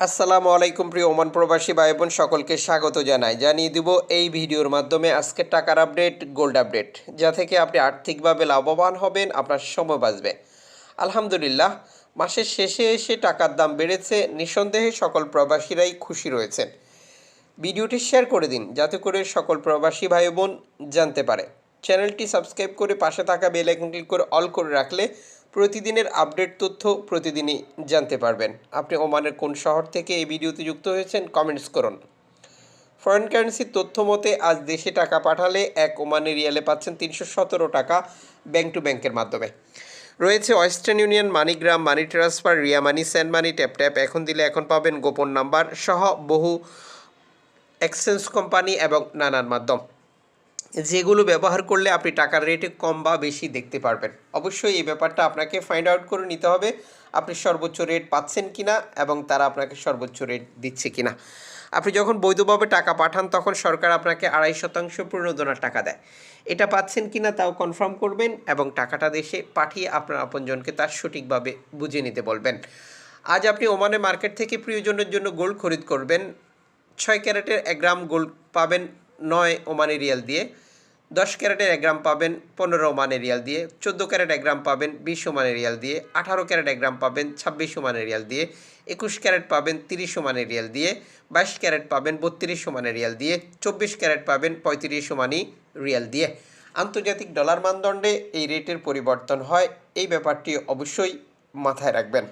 আসসালামু আলাইকুম প্রিয় ওমান প্রবাসী ভাই বোন সকলকে স্বাগত জানাই। জানিয়ে দিব এই ভিডিওর মাধ্যমে আজকে টাকার আপডেট, গোল্ড আপডেট, যা থেকে আপনি আর্থিকভাবে লাভবান হবেন, আপনার সময় বাঁচবে। আলহামদুলিল্লাহ, মাসের শেষে এসে টাকার দাম বেড়েছে, নিঃসন্দেহে সকল প্রবাসীরাই খুশি রয়েছেন। ভিডিওটি শেয়ার করে দিন, যাতে করে সকল প্রবাসী ভাই বোন জানতে পারে। চ্যানেলটি সাবস্ক্রাইব করে পাশে থাকা বেল আইকন ক্লিক করে অল করে রাখলে প্রতিদিনের আপডেট তথ্য প্রতিদিনই জানতে পারবেন। আপনি ওমানের কোন শহর থেকে এই ভিডিওতে যুক্ত হয়েছেন কমেন্টস করুন। ফরেন কারেন্সির তথ্য মতে, আজ দেশে টাকা পাঠালে এক ওমানি রিয়ালে পাচ্ছেন তিনশো সতেরো টাকা ব্যাংক টু ব্যাংকের মাধ্যমে। রয়েছে Western Union MoneyGram money transfer, Ria money send money, Tap Tap. এখন দিলে এখন পাবেন গোপন নাম্বার সহ বহু এক্সচেঞ্জ কোম্পানি এবং নানান মাধ্যম। যেগুলো ব্যবহার করলে আপনি টাকার রেটে কম বা বেশি দেখতে পারবেন। অবশ্যই এই ব্যাপারটা আপনাকে ফাইন্ড আউট করে নিতে হবে, আপনি সর্বোচ্চ রেট পাচ্ছেন কি না এবং তারা আপনাকে সর্বোচ্চ রেট দিচ্ছে কিনা। আপনি যখন বৈধভাবে টাকা পাঠান, তখন সরকার আপনাকে আড়াই শতাংশ প্রণোদনার টাকা দেয়। এটা পাচ্ছেন কি না তাও কনফার্ম করবেন এবং টাকাটা দেশে পাঠিয়ে আপনার আপনজনকে তার সঠিকভাবে বুঝে নিতে বলবেন। আজ আপনি ওমানের মার্কেট থেকে প্রিয়জনের জন্য গোল্ড খরিদ করবেন। ছয় ক্যারেটের এক গ্রাম গোল্ড পাবেন। নয় ওমানি রিয়াল দিয়ে, দশ ক্যারেটের এক গ্রাম পাবেন পনেরো ওমানি রিয়াল দিয়ে, চোদ্দ ক্যারেট এক গ্রাম পাবেন বিশ ওমানি রিয়াল দিয়ে, আঠারো ক্যারেট এক গ্রাম পাবেন ছাব্বিশ ওমানি রিয়াল দিয়ে, একুশ ক্যারেট পাবেন তিরিশ ওমানি রিয়াল দিয়ে, বাইশ ক্যারেট পাবেন বত্রিশ ওমানি রিয়াল দিয়ে, চব্বিশ ক্যারেট পাবেন পঁয়ত্রিশ ওমানি রিয়াল দিয়ে। আন্তর্জাতিক ডলার মানদণ্ডে এই রেটের পরিবর্তন হয়, এই ব্যাপারটি অবশ্যই মাথায় রাখবেন।